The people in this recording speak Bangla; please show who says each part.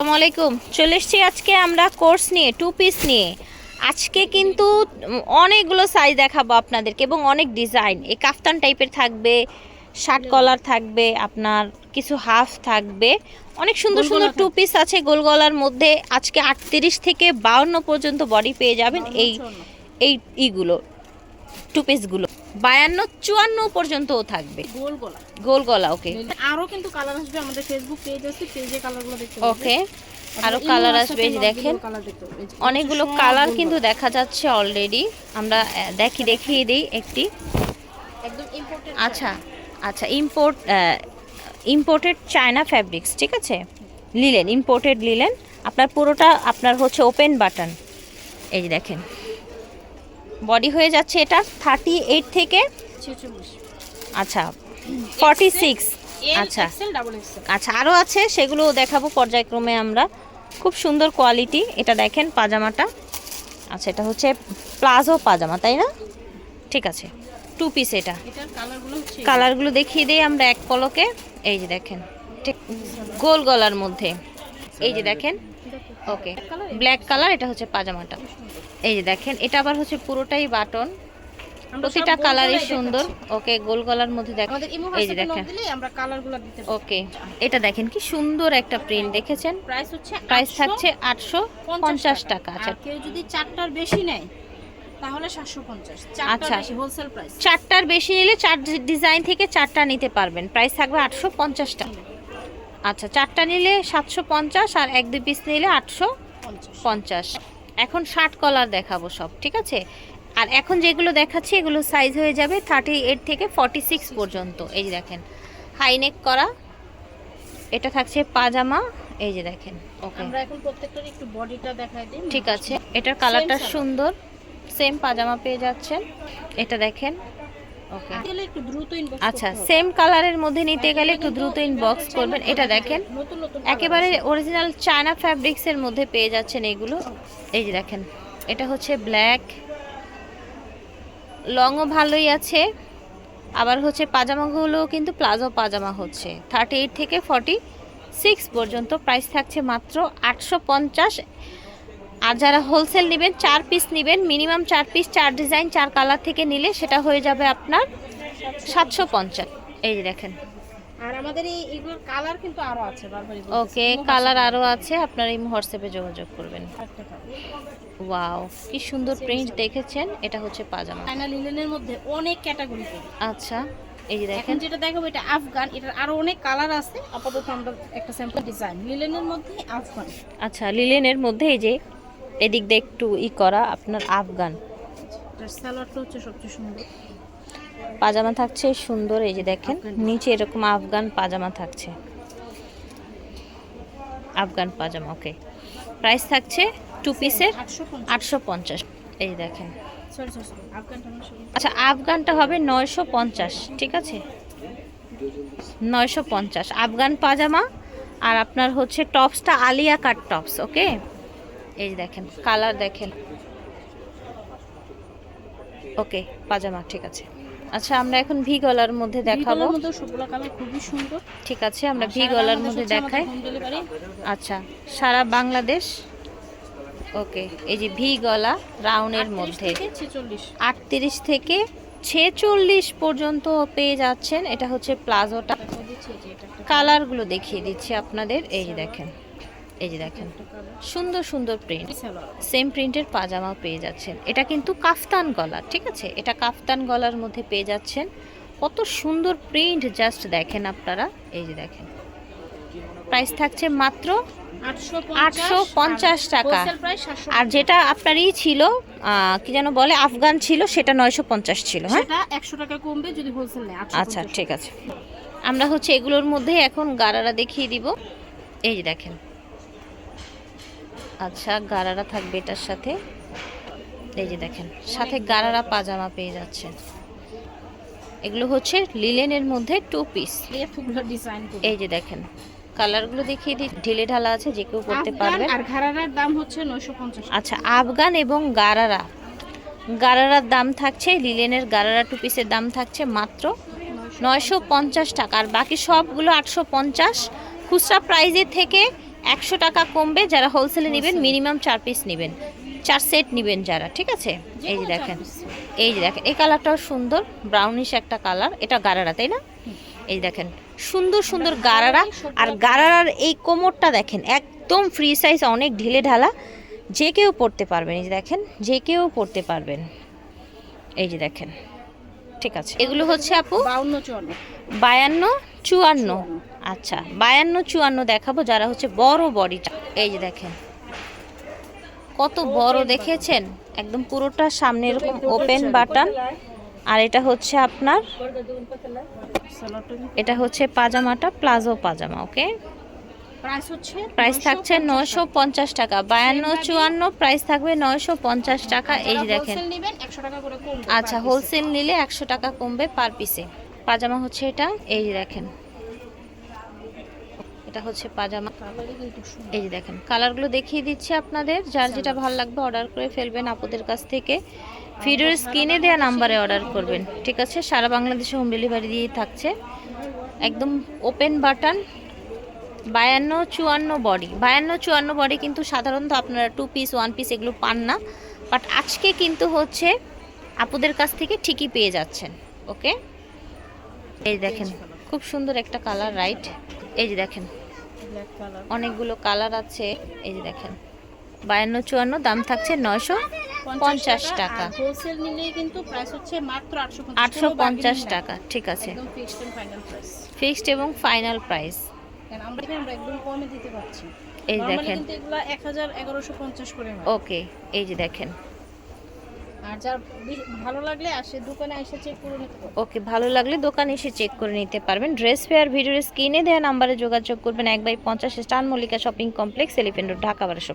Speaker 1: আসসালামু আলাইকুম। চলে এসছি আজকে আমরা কোর্স নিয়ে টু পিস নিয়ে। আজকে কিন্তু অনেকগুলো সাইজ দেখাবো আপনাদেরকে এবং অনেক ডিজাইন এই কাফতান টাইপের থাকবে শার্ট কলার থাকবে আপনার কিছু হাফ থাকবে। অনেক সুন্দর সুন্দর টু পিস আছে গোল গলার মধ্যে। আজকে আটত্রিশ থেকে বাউন্ন পর্যন্ত বডি পেয়ে যাবেন এই এই ইগুলো টু পিসগুলো বায়ান্ন চুয়ান্ন পর্যন্তও থাকবে।
Speaker 2: গোল গলা।
Speaker 1: গোল গলা ওকে
Speaker 2: আরও কিন্তু কালার আসবে আমাদের ফেসবুক পেজ আছে পেজে কালারগুলো দেখতে
Speaker 1: ওকে আরও কালার আসবে এই দেখেন। অনেকগুলো কালার কিন্তু দেখা যাচ্ছে অলরেডি আমরা দেখি দেখিয়ে দিই একটি।
Speaker 2: একদম ইম্পোর্টেড
Speaker 1: আচ্ছা আচ্ছা ইম্পোর্ট ইম্পোর্টেড চায়না ফ্যাব্রিক্স ঠিক আছে? লিলেন ইম্পোর্টেড লিলেন আপনার পুরোটা আপনার হচ্ছে ওপেন বাটন এই দেখেন। বডি হয়ে যাচ্ছে এটা থার্টি এইট থেকে? আচ্ছা ফর্টি সিক্স আচ্ছা। আচ্ছা আরও আছে সেগুলো দেখাবো পর্যায়ক্রমে আমরা। খুব সুন্দর কোয়ালিটি এটা দেখেন পাজামাটা। আচ্ছা এটা হচ্ছে প্লাজো পাজামা তাই না? ঠিক আছে টু পিস এটা।
Speaker 2: কালারগুলো
Speaker 1: কালারগুলো দেখিয়ে দিই আমরা এক পলকে। এই যে দেখেন ঠিক গোল গলার মধ্যে। এই যে দেখেন ওকে ব্ল্যাক কালার এটা হচ্ছে পাজামাটা। এই যে দেখেন এটা আবার হচ্ছে পুরোটাই বাটন। প্রতিটা কালারই সুন্দর। ওকে গোল গলার মধ্যে দেখ
Speaker 2: আমাদের ইমো
Speaker 1: এই যে দেখেন। ওকে এটা দেখেন কি সুন্দর একটা প্রিন্ট দেখেছেন?
Speaker 2: প্রাইস হচ্ছে
Speaker 1: প্রাইস থাকছে আটশো পঞ্চাশ টাকা। আচ্ছা।
Speaker 2: কেউ যদি চারটার বেশি নেয় তাহলে 750
Speaker 1: আচ্ছা।
Speaker 2: হোলসেল প্রাইস
Speaker 1: চারটার বেশি নিলে চার ডিজাইন থেকে চারটা নিতে পারবেন। প্রাইস থাকবে আটশো পঞ্চাশ টাকা। আচ্ছা চারটা নিলে সাতশো পঞ্চাশ আর এক দুই পিস নিলে আটশো পঞ্চাশ। এখন শার্ট কলার দেখাবো সব ঠিক আছে? আর এখন যেগুলো দেখাচ্ছি এগুলো সাইজ হয়ে যাবে থার্টি এইট থেকে ফর্টি সিক্স পর্যন্ত। এই যে দেখেন হাইনেক করা এটা থাকছে পাজামা এই যে দেখেন ওকে
Speaker 2: আমরা এখন প্রত্যেকটার একটু বডিটা দেখাই দিই
Speaker 1: ঠিক আছে এটার কালারটা সুন্দর সেম পাজামা পেয়ে যাচ্ছেন। এটা দেখেন আচ্ছা সেম কালারের মধ্যে নিতে গেলে একটু দ্রুত ইনবক্স করবেন। এটা দেখেন। একেবারে অরিজিনাল চায়না ফ্যাব্রিক্সের মধ্যে পেয়ে যাচ্ছেন এগুলো। এই যে দেখেন এটা হচ্ছে ব্ল্যাক লংও ভালোই আছে। আবার হচ্ছে পাজামাগুলো কিন্তু প্লাজো পাজামা হচ্ছে। থার্টি এইট থেকে ফর্টি সিক্স পর্যন্ত প্রাইস থাকছে মাত্র আটশো পঞ্চাশ। আর যারা হোলসেল নেবেন চার পিস নেবেন মিনিমাম চার পিস চার ডিজাইন চার কালার থেকে নিলে সেটা হয়ে যাবে আপনার সাতশো পঞ্চাশ। এই যে দেখেন।
Speaker 2: আর আমাদের এই এগুলোর কালার কিন্তু আরও আছে
Speaker 1: ওকে কালার আরও আছে আপনারা এই হোয়াটসঅ্যাপে যোগাযোগ করবেন। ওয়াও কি সুন্দর প্রিন্ট দেখেছেন এটা হচ্ছে পাজামা।
Speaker 2: চায়না লিলেনের মধ্যে অনেক ক্যাটাগরি
Speaker 1: আচ্ছা এই যে দেখেন।
Speaker 2: যেটা দেখাবো এটা আফগান এটার আরও অনেক কালার আছে। আপাতত আমরা একটা স্যাম্পল ডিজাইন লিলেনের মধ্যে আফগান।
Speaker 1: আচ্ছা লিলেনের মধ্যে এই যে এদিক দিয়ে একটু ই করা আপনার আফগান।
Speaker 2: সালোয়ারটা হচ্ছে সবচেয়ে সুন্দর।
Speaker 1: পাজামা থাকছে সুন্দর এই যে দেখেন নিচে এরকম আফগান পাজামা থাকছে। আফগান পাজামা ওকে প্রাইস থাকছে টু পিসের
Speaker 2: আটশো
Speaker 1: পঞ্চাশ। এই দেখেন। আচ্ছা আফগানটা হবে নয়শো পঞ্চাশ ঠিক আছে? নয়শো পঞ্চাশ আফগান পাজামা আর আপনার হচ্ছে টপসটা আলিয়া কাট টপস ওকে এই যে দেখেন কালার দেখেন। ওকে পাজামা ঠিক আছে। আচ্ছা আমরা এখন ভি গলার মধ্যে দেখাবো।
Speaker 2: খুবই সুন্দর।
Speaker 1: ঠিক আছে আমরা ভি গলার মধ্যে দেখাই। আচ্ছা সারা বাংলাদেশ। ওকে এই যে ভি গলা রাউন্ডের মধ্যে। আটত্রিশ থেকে ছেচল্লিশ পর্যন্ত পেয়ে যাচ্ছেন। এটা হচ্ছে প্লাজোটা। কালারগুলো দেখিয়ে দিচ্ছি আপনাদের। এই দেখেন। এই যে দেখেন সুন্দর সুন্দর প্রিন্ট সেম প্রিন্টের পাজামা পেয়ে যাচ্ছেন। এটা কিন্তু কাফতান গলা ঠিক আছে? এটা কাফতান গলার মধ্যে পেয়ে যাচ্ছেন। কত সুন্দর প্রিন্ট জাস্ট দেখেন আপনারা। এই যে দেখেন। প্রাইস থাকছে মাত্র আটশো পঞ্চাশ টাকা। আর যেটা আপনারই ছিল কি যেন বলে আফগান ছিল সেটা নয়শো পঞ্চাশ ছিল হ্যাঁ?
Speaker 2: একশো টাকা কমবে যদি হোলসেল নেয়
Speaker 1: আচ্ছা ঠিক আছে। আমরা হচ্ছে এগুলোর মধ্যে এখন গারারা দেখিয়ে দিব। এই যে দেখেন আচ্ছা গারারা থাকবে এটার সাথে। এই যে দেখেন সাথে গারারা পাজামা পেয়ে যাচ্ছেন এগুলো হচ্ছে লিলেনের মধ্যে টু পিস এই যে দেখেন কালারগুলো দেখিয়ে দিই। ঢিলে ঢালা আছে যে কেউ করতে পারবেন
Speaker 2: আর ঘাড়ার দাম হচ্ছে নয়শো পঞ্চাশ
Speaker 1: আচ্ছা আফগান এবং গারারা। গারারার দাম থাকছে লিলেনের গারারা টু পিসের দাম থাকছে মাত্র নয়শো পঞ্চাশ টাকা। আর বাকি সবগুলো আটশো পঞ্চাশ। খুচরা প্রাইজের থেকে একশো টাকা কমবে যারা হোলসেলে নেবেন মিনিমাম চার পিস নেবেন। চার সেট নেবেন যারা ঠিক আছে? এই যে দেখেন। এই যে দেখেন এই কালারটাও সুন্দর ব্রাউনিশ একটা কালার এটা গারারা তাই না? এই দেখেন সুন্দর সুন্দর গারারা। আর গারারার এই কোমরটা দেখেন একদম ফ্রি সাইজ অনেক ঢিলে ঢালা। যে কেউ পড়তে পারবেন এই যে দেখেন যে কেউ পড়তে পারবেন। এই যে দেখেন ঠিক আছে। এগুলো হচ্ছে আপু
Speaker 2: বাউন্ন চুয়ান্ন।
Speaker 1: বায়ান্ন চুয়ান্ন। আচ্ছা বায়ান্ন চুয়ান্ন দেখাবো যারা হচ্ছে বড় বডিটা। এই যে দেখেন। কত বড় দেখেছেন একদম পুরোটা সামনে এরকম ওপেন বাটন। আর এটা হচ্ছে আপনার এটা হচ্ছে পাজামাটা প্লাজো পাজামা ওকে?
Speaker 2: প্রাইস হচ্ছে
Speaker 1: প্রাইস থাকছে নয়শো পঞ্চাশ টাকা। বায়ান্ন চুয়ান্ন প্রাইস থাকবে নয়শো পঞ্চাশ টাকা। এই দেখেন। আচ্ছা হোলসেল নিলে একশো টাকা কমবে পার পিসে পাজামা হচ্ছে এটা। এই দেখেন। এটা হচ্ছে পাজামা। এই যে দেখেন কালারগুলো দেখিয়ে দিচ্ছি আপনাদের। যার যেটা ভালো লাগবে অর্ডার করে ফেলবেন আপুদের কাছ থেকে। ভিডিওর স্ক্রিনে দেওয়া নাম্বারে অর্ডার করবেন ঠিক আছে? সারা বাংলাদেশে হোম ডেলিভারি দিয়েই থাকছে। একদম ওপেন বাটন বায়ান্ন চুয়ান্ন বডি। বায়ান্ন চুয়ান্ন বডি কিন্তু সাধারণত আপনারা টু পিস ওয়ান পিস এগুলো পান না। বাট আজকে কিন্তু হচ্ছে আপুদের কাছ থেকে ঠিকই পেয়ে যাচ্ছেন ওকে এই দেখেন খুব সুন্দর একটা কালার রাইট এই যে দেখেন অনেকগুলো কালার আছে। এই যে দেখেন বায়ান্ন চুয়ান্ন দাম থাকছে নয়শো পঞ্চাশ টাকা।
Speaker 2: হোলসেল নিলে কিন্তু প্রাইস হচ্ছে মাত্র আটশো
Speaker 1: পঞ্চাশ। টাকা ঠিক আছে।
Speaker 2: ফিক্সড
Speaker 1: এবং ফাইনাল প্রাইস
Speaker 2: কারণ আমরা একদম কমে দিতে পারছি।
Speaker 1: এই দেখেন।
Speaker 2: কিন্তু এক হাজার এগারোশো পঞ্চাশ করে
Speaker 1: ওকে এই যে দেখেন।
Speaker 2: আর যার ভালো লাগলে আসে, দোকানে এসে চেক করে নিতে
Speaker 1: ওকে, ভালো লাগলে দোকানে এসে চেক করে নিতে পারবেন। ড্রেস ফেয়ার ভিডিওর স্ক্রিনে দেওয়া নাম্বারে যোগাযোগ করবেন। এক বাই পঞ্চাশ স্টান Mallika shopping complex Elephant Road Dhaka বারোশো।